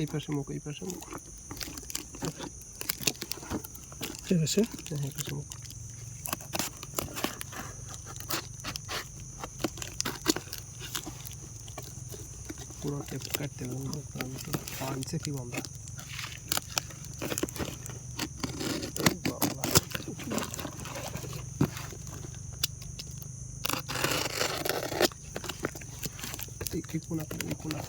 এই পাশে মুখ এই পাশে মুখ। ঠিক আছে। হ্যাঁ এই পাশে মুখ। বন্ধা? ঠিক কোনা কোনা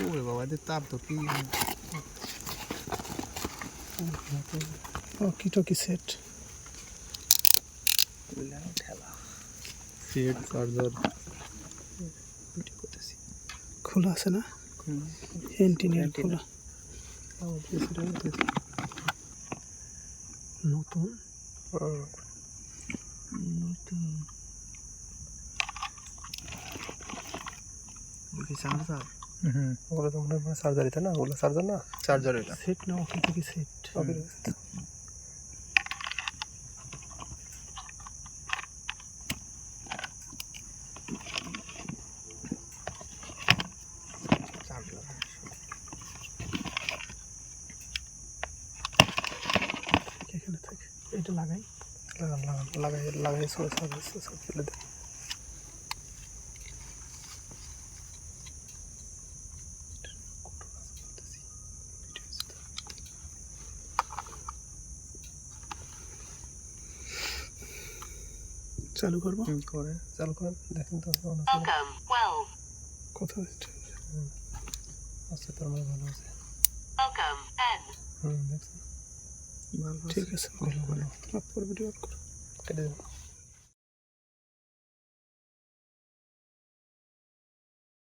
ওরে বাবা এদের তাপ তো কি ও কি টকি সেট ঠেলা সেট চার্জার খোলা আছে না এন্টিনিয়ার। খোলা নতুন নতুন চার্জার হুম ওগুলো তো মনে হয় চার্জারই তো না? ওগুলো চার্জার না? চার্জার এটা সেট না ওকে টকি সেট এখানে থাকে এটা লাগাই। লাগান লাগান লাগাই লাগাই সব সব সব ফেলে দে চালু করব? করে চালু করেন দেখেন তো কথা আছে Welcome, well, কোথাও আছে তার মানে ভালো আছে. হুম দেখছেন? ঠিক আছে ভালো ভালো। আপর ভিডিও করো কেটে দেবেন